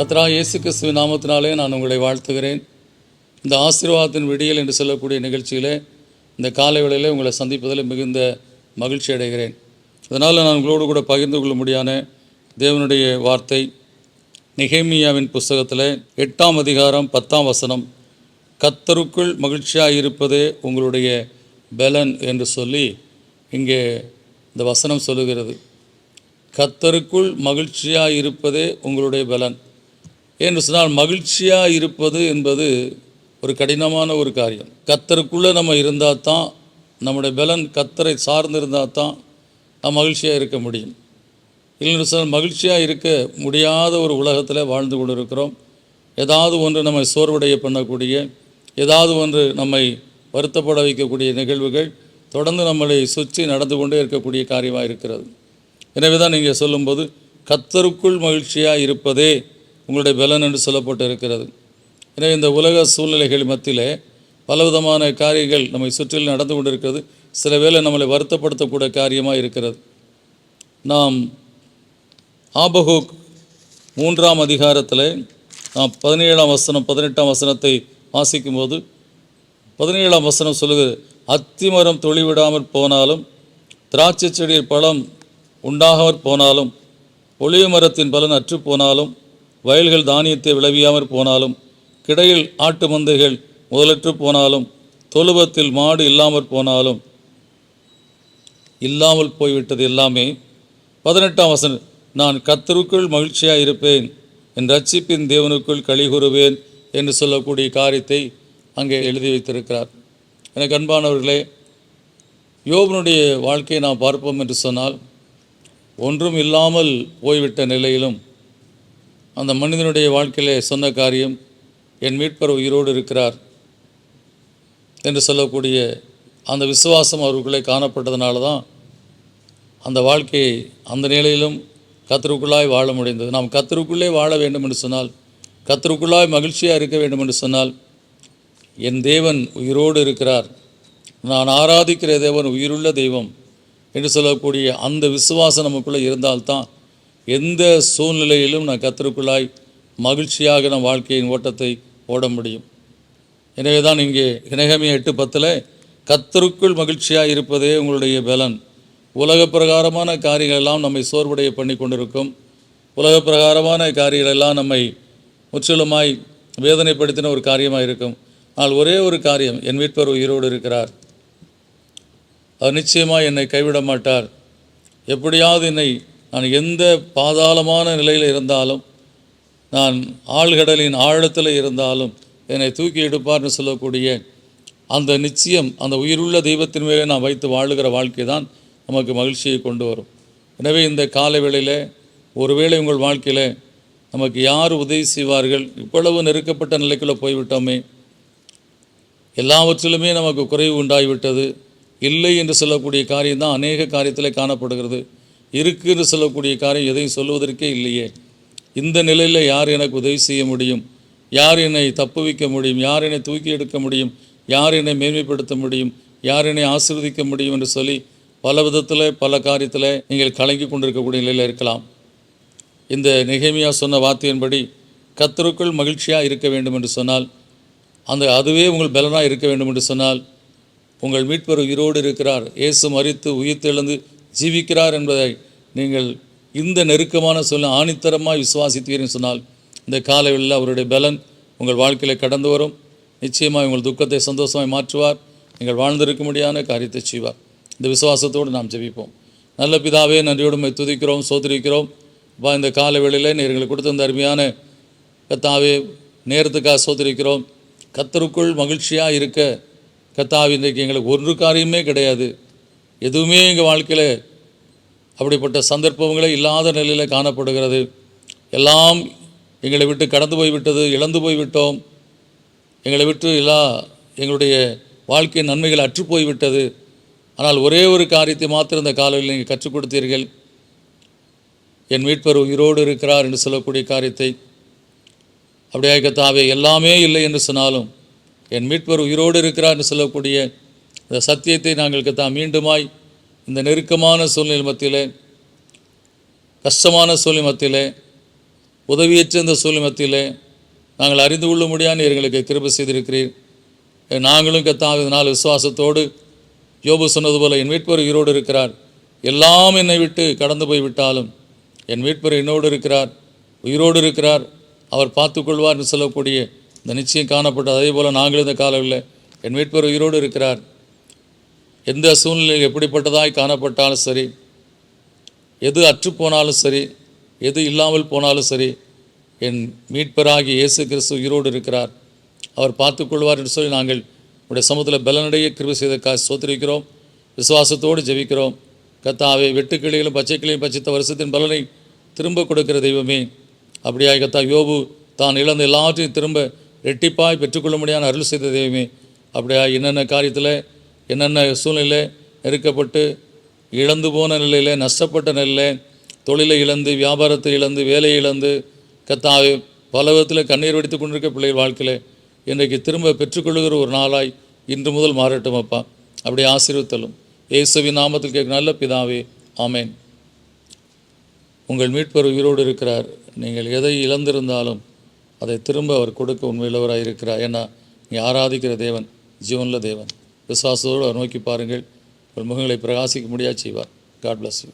கத்ரா இயேசு கிறிஸ்துவ நாமத்தினாலே நான் உங்களை வாழ்த்துகிறேன். இந்த ஆசீர்வாதத்தின் விடியல் என்று சொல்லக்கூடிய நிகழ்ச்சியிலே இந்த காலை வேளையில் உங்களை சந்திப்பதில் மிகுந்த மகிழ்ச்சி அடைகிறேன். அதனால் நான் உங்களோடு கூட பகிர்ந்து கொள்ள முடியான தேவனுடைய வார்த்தை நிகேமியாவின் புஸ்தகத்தில் எட்டாம் அதிகாரம் பத்தாம் வசனம் கத்தருக்குள் மகிழ்ச்சியாக இருப்பதே உங்களுடைய பலன் என்று சொல்லி இங்கே இந்த வசனம் சொல்லுகிறது. கத்தருக்குள் மகிழ்ச்சியாக இருப்பதே உங்களுடைய பலன் என்று சொன்னால் மகிழ்ச்சியாக இருப்பது என்பது ஒரு கடினமான ஒரு காரியம். கத்தருக்குள்ளே நம்ம இருந்தால் தான் நம்முடைய பலன் கத்தரை சார்ந்து இருந்தால் தான் நாம் மகிழ்ச்சியாக இருக்க முடியும். இல்லைன்னு சொன்னால் மகிழ்ச்சியாக இருக்க முடியாத ஒரு உலகத்தில் வாழ்ந்து கொண்டு இருக்கிறோம் ஏதாவது ஒன்று நம்மை சோர்வடைய பண்ணக்கூடிய ஏதாவது ஒன்று நம்மை வருத்தப்பட வைக்கக்கூடிய நிகழ்வுகள் தொடர்ந்து நம்மளை சுற்றி நடந்து கொண்டே இருக்கக்கூடிய காரியமாக இருக்கிறது. எனவே தான் நீங்கள் சொல்லும்போது கத்தருக்குள் மகிழ்ச்சியாக இருப்பதே உங்களுடைய பலன் என்று சொல்லப்பட்டு இருக்கிறது எனவே இந்த உலக சூழ்நிலைகள் மத்தியிலே பலவிதமான காரியங்கள் நம்மை சுற்றிலும் நடந்து கொண்டிருக்கிறது. சில வேளை நம்மளை வருத்தப்படுத்தக்கூடிய காரியமாக இருக்கிறது. நாம் ஆபகுக் மூன்றாம் அதிகாரத்தில் நாம் பதினேழாம் வசனம் பதினெட்டாம் வசனத்தை வாசிக்கும்போது பதினேழாம் வசனம் சொல்லுகிறது அத்திமரம் தொழிவிடாமற் போனாலும் திராட்சை செடியின் பழம் உண்டாகாமற் போனாலும் ஒளிய மரத்தின் பலன் அற்று போனாலும் வயல்கள் தானியத்தை விளைவியாமற் போனாலும் கிடையில் ஆட்டு மந்தைகள் முதலற்று போனாலும் தொழுவத்தில் மாடு இல்லாமற் போனாலும் இல்லாமல் போய்விட்டது எல்லாமே. பதினெட்டாம் வசனம் நான் கத்தருக்குள் மகிழ்ச்சியாக இருப்பேன் என் ரட்சிப்பின் தேவனுக்குள் கழிகூறுவேன் என்று சொல்லக்கூடிய காரியத்தை அங்கே எழுதி வைத்திருக்கிறார். எனக்கு அன்பானவர்களே யோபனுடைய வாழ்க்கையை நாம் பார்ப்போம் என்று சொன்னால் ஒன்றும் இல்லாமல் போய்விட்ட நிலையிலும் அந்த மனிதனுடைய வாழ்க்கையிலே சொன்ன காரியம் என் மீட்பர் உயிரோடு இருக்கிறார் என்று சொல்லக்கூடிய அந்த விசுவாசம் அவருக்குள்ளே காணப்பட்டதுனால தான் அந்த வாழ்க்கையை அந்த நிலையிலும் கத்தருக்குள்ளாய் வாழ முடிந்தது. நாம் கத்தருக்குள்ளே வாழ வேண்டும் என்று சொன்னால் கத்தருக்குள்ளாய் மகிழ்ச்சியாக இருக்க வேண்டும் என்று சொன்னால் என் தேவன் உயிரோடு இருக்கிறார். நான் ஆராதிக்கிற தேவன் உயிருள்ள தெய்வம் என்று சொல்லக்கூடிய அந்த விசுவாசம் நமக்குள்ளே இருந்தால்தான் எந்த சூழ்நிலையிலும் நான் கத்தருக்குள்ளாய் மகிழ்ச்சியாக நம் வாழ்க்கையின் ஓட்டத்தை ஓட முடியும். எனவே தான் இங்கே இனகமிய எட்டு பத்தில் கத்தருக்குள் மகிழ்ச்சியாக இருப்பதே உங்களுடைய பலன். உலக பிரகாரமான காரியங்களெல்லாம் நம்மை சோர்வடைய பண்ணி கொண்டிருக்கும். உலக பிரகாரமான காரியங்களெல்லாம் நம்மை முற்றிலுமாய் வேதனைப்படுத்தின ஒரு காரியமாக இருக்கும். ஆனால் ஒரே ஒரு காரியம் என் வீட்பர் உயிரோடு இருக்கிறார். அவர் நிச்சயமாக என்னை கைவிட மாட்டார். எப்படியாவது என்னை நான் எந்த பாதாளமான நிலையில் இருந்தாலும் நான் ஆழ்கடலின் ஆழத்தில் இருந்தாலும் என்னை தூக்கி எடுப்பார்னு சொல்லக்கூடிய அந்த நிச்சயம் அந்த உயிருள்ள தெய்வத்தின் மேலே நான் வைத்து வாழுகிற வாழ்க்கை தான் நமக்கு மகிழ்ச்சியை கொண்டு வரும். எனவே இந்த கால வேளையில் ஒருவேளை உங்கள் வாழ்க்கையில் நமக்கு யார் உதவி செய்வார்கள் இவ்வளவு நெருக்கப்பட்ட நிலைக்குள்ளே போய்விட்டோமே எல்லாவற்றிலுமே நமக்கு குறைவு உண்டாகிவிட்டது இல்லை என்று சொல்லக்கூடிய காரியம்தான் அநேக காரியத்தில் காணப்படுகிறது. இருக்குன்னு சொல்லக்கூடிய காரியம் எதையும் சொல்லுவதற்கே இல்லையே. இந்த நிலையில் யார் எனக்கு உதவி செய்ய முடியும்? யார் என்னை தப்புவிக்க முடியும்? யார் என்னை தூக்கி எடுக்க முடியும்? யார் என்னை மேன்மைப்படுத்த முடியும்? யார் என்னை ஆசிர்வதிக்க முடியும் என்று சொல்லி பல விதத்தில் பல காரியத்தில் நீங்கள் கலங்கி கொண்டிருக்கக்கூடிய நிலையில் இருக்கலாம். இந்த நிகைமையாக சொன்ன வார்த்தையின்படி கத்தருக்குள் மகிழ்ச்சியாக இருக்க வேண்டும் என்று சொன்னால் அந்த அதுவே உங்கள் பலனாக இருக்க வேண்டும் என்று சொன்னால் உங்கள் மீட்பர் உயிரோடு இருக்கிறார். இயேசு மறித்து உயிர்த்தெழுந்து ஜீவிக்கிறார் என்பதை நீங்கள் இந்த நெருக்கமான சொல்ல ஆணித்தரமாக விசுவாசித்தீர்கள் சொன்னால் இந்த காலவெளியில் அவருடைய பலன் உங்கள் வாழ்க்கையில் கடந்து வரும். நிச்சயமாக உங்கள் துக்கத்தை சந்தோஷமாய் மாற்றுவார். நீங்கள் வாழ்ந்திருக்க முடியாத காரியத்தை செய்வார். இந்த விசுவாசத்தோடு நாம் ஜெபிப்போம். நல்ல பிதாவே நன்றியோடு துதிக்கிறோம் சோதரிக்கிறோம் வா இந்த கால வேளையில் எங்களுக்கு கொடுத்த இந்த அருமையான கத்தாவே நேரத்துக்காக சோதரிக்கிறோம் கத்தருக்குள் மகிழ்ச்சியாக இருக்க கத்தாவி இன்றைக்கு எங்களுக்கு ஒரு காரியமே கிடையாது. எதுவுமே எங்கள் வாழ்க்கையில் அப்படிப்பட்ட சந்தர்ப்பங்களே இல்லாத நிலையில் காணப்படுகிறது. எல்லாம் எங்களை விட்டு கடந்து போய்விட்டது இழந்து போய்விட்டோம். எங்களை விட்டு எல்லா எங்களுடைய வாழ்க்கையின் நன்மைகள் அற்று போய்விட்டது. ஆனால் ஒரே ஒரு காரியத்தை மாத்திரம் இந்த காலையில் நீங்கள் கற்றுக் கொடுத்தீர்கள். என் மீட்பர் உயிரோடு இருக்கிறார் என்று சொல்லக்கூடிய காரியத்தை. அப்படியே தாவே எல்லாமே இல்லை என்று சொன்னாலும் என் மீட்பர் உயிரோடு இருக்கிறார் என்று சொல்லக்கூடிய இந்த சத்தியத்தை நாங்கள் தான் மீண்டுமாய் இந்த நெருக்கமான சூழ்நிலை மத்தியிலே கஷ்டமான சூழ்நிலை மத்தியிலே உதவியற்ற இந்த சூழ்நிலை மத்தியிலே நாங்கள் அறிந்து கொள்ள முடியாது எங்களுக்கு கிருபை செய்திருக்கிறீர். நாங்களும் கத்தாவினால் விசுவாசத்தோடு யோபு சொன்னது போல என் மீட்பர் உயிரோடு இருக்கிறார். எல்லாம் என்னை விட்டு கடந்து போய் விட்டாலும் என் மீட்பர் என்னோடு இருக்கிறார் உயிரோடு இருக்கிறார். அவர் பார்த்துக்கொள்வார் என்று சொல்லக்கூடிய இந்த நிச்சயம் காணப்பட்டது. அதே போல் நாங்களும் இந்த காலவில் என் மீட்பர் உயிரோடு இருக்கிறார். எந்த சூழ்நிலையில் எப்படிப்பட்டதாய் காணப்பட்டாலும் சரி எது அற்றுப்போனாலும் சரி எது இல்லாமல் போனாலும் சரி என் மீட்பராகி இயேசு கிறிஸ்து உயிரோடு இருக்கிறார். அவர் பார்த்துக்கொள்வார் என்று சொல்லி நாங்கள் உடைய சமூகத்தில் பலனடைய கிருபை செய்தற்காக சோத்திரிக்கிறோம் விசுவாசத்தோடு ஜெபிக்கிறோம். கத்தாவை வெட்டுக்கிளிகளும் பச்சைக்கிளியும் பச்சித்த வருஷத்தின் பலனை திரும்ப கொடுக்கிற தெய்வமே. அப்படியாய் கத்தா யோபு தான் இழந்த எல்லாவற்றையும் திரும்ப ரெட்டிப்பாய் பெற்றுக்கொள்ள முடியாத அருள் செய்த தெய்வமே. அப்படியா என்னென்ன காரியத்தில் என்னென்ன சூழ்நிலை நெருக்கப்பட்டு இழந்து போன நிலையில் நஷ்டப்பட்ட நிலையில் தொழிலை இழந்து வியாபாரத்தை இழந்து வேலையை இழந்து கத்தாவே பல விதத்தில் கண்ணீர் வடித்து கொண்டிருக்க பிள்ளைகள் வாழ்க்கையில் இன்றைக்கு திரும்ப பெற்றுக்கொள்கிற ஒரு நாளாய் இன்று முதல் மாறட்டும் அப்பா. அப்படி ஆசீர்வத்தலும் இயேசுவின் நாமத்தில் கேட்க நல்ல பிதாவே ஆமேன். உங்கள் மீட்பர் உயிரோடு இருக்கிறார். நீங்கள் எதை இழந்திருந்தாலும் அதை திரும்ப அவர் கொடுக்க உண்மையிலவராக இருக்கிறார் ஏன்னா நீ ஆராதிக்கிற தேவன் ஜீவனில் தேவன். விசுவாசத்தோடு நோக்கி பாருங்கள். உங்கள் முகங்களை பிரகாசிக்க முடியாது செய்வார். God bless you